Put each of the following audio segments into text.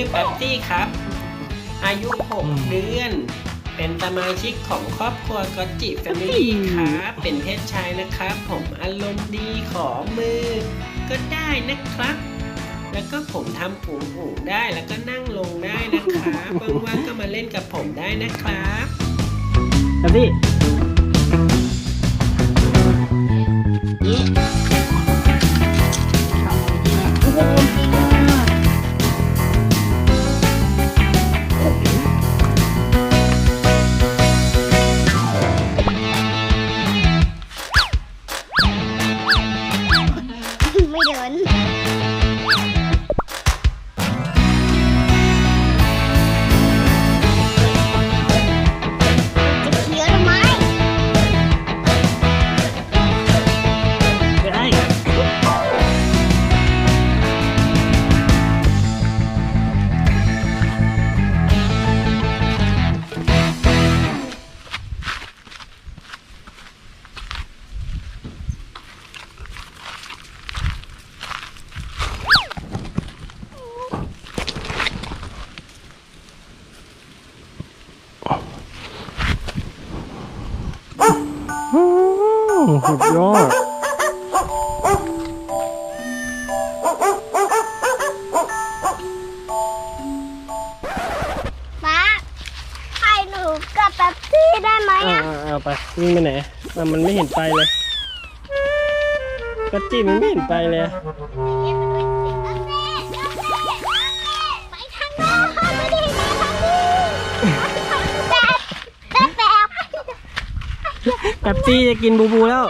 ่อแป๊บตี้ครับ อายุ 6 เดือน เป็นสมาชิกของครอบครัวก็จิแฟมิลี่ครับ เป็นเพศชายนะครับ ผมอารมณ์ดีขอมือ ก็ได้นะครับ แล้วก็ผมทำผูหูได้แล้วก็นั่งลงได้นะครับว่างๆก็มาเล่นกับผมได้นะครับแป๊บซี่ สุดยอดป้าให้หนูกับแป๊บซี่ได้ไหมเอาอะเอาเอาไปวิ่งไปไหนอะมันไม่เห็นไปเลยกระจีมันไม่เห็นไปเลยไปท แป๊บซี่จะกินบูบูแล้ว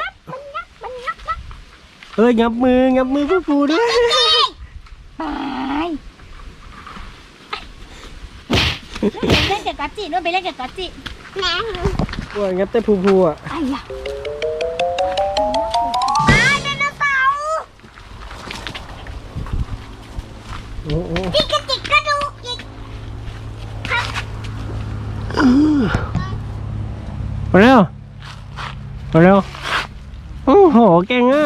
มันงับนะเฮ้ยงับมืองับมือบูบูด้วยตายเล่นกับกัจจินู่นไปเล่นกับกัจจิแหนว่างับแต่บูบูอะไอ้ยะตายไดโนเสาร์โอ้โหจิกกระจิกกระดูกอีกครับมาเร็วมา เร็วโอ้โหเก่งอะ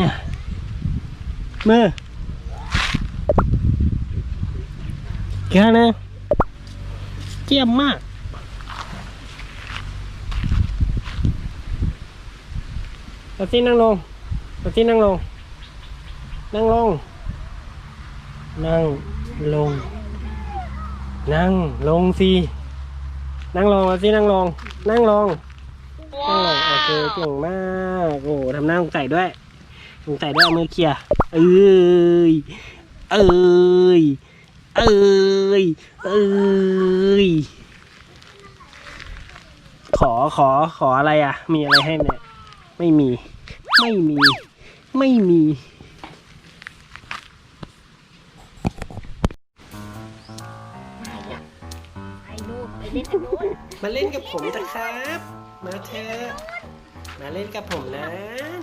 เนี่ยมือแค่นะเจียมมากตัดซี่นั่งลงตัดซี่นั่งลง นั่งลง นั่งลง นั่งลงสิ นั่งลงตัดซี่นั่งลง นั่งลงนั่งลงโอเคเก่งมาก โอ้ทำหน้าสงสัยด้วย สงสัยด้วยเอามือเคลียร์เอ้ย เอ้ย เอ้ย เอ้ย ขอ ขอ ขออะไรอะ มีอะไรให้เนี่ย ไม่มี ไม่มี ไม่มีไอ้ลูกไปเล่นกับนู้นมาเล่นกับผมนะครับ มาเถอะ มาเล่นกับผมนะ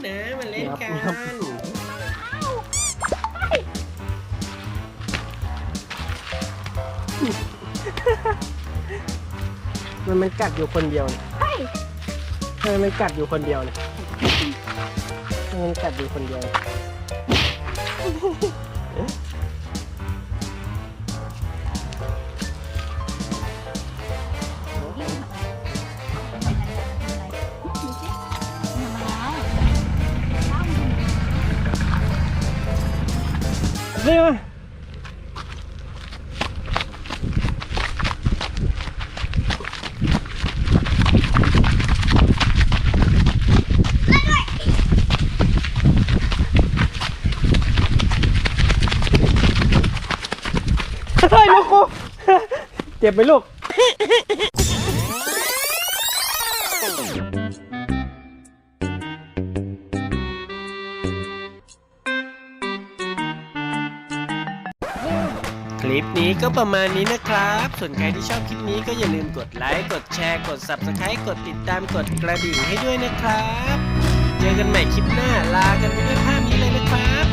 นะมาเล่นกันครับมันมันกัดอยู่คนเดียวเนี่ยทำไมมันกัดอยู่คนเดียวเนี่ยทำไมมันกัดอยู่คนเดียว đây mà เฮ้ยลูกกูเจ็บไหมลูก คลิปนี้ก็ประมาณนี้นะครับ ส่วนใครที่ชอบคลิปนี้ก็อย่าลืมกดไลค์ กดแชร์ กด Subscribe กดติดตาม กดกระดิ่งให้ด้วยนะครับ เจอกันใหม่คลิปหน้า ลากันไปด้วยภาพนี้เลยนะครับ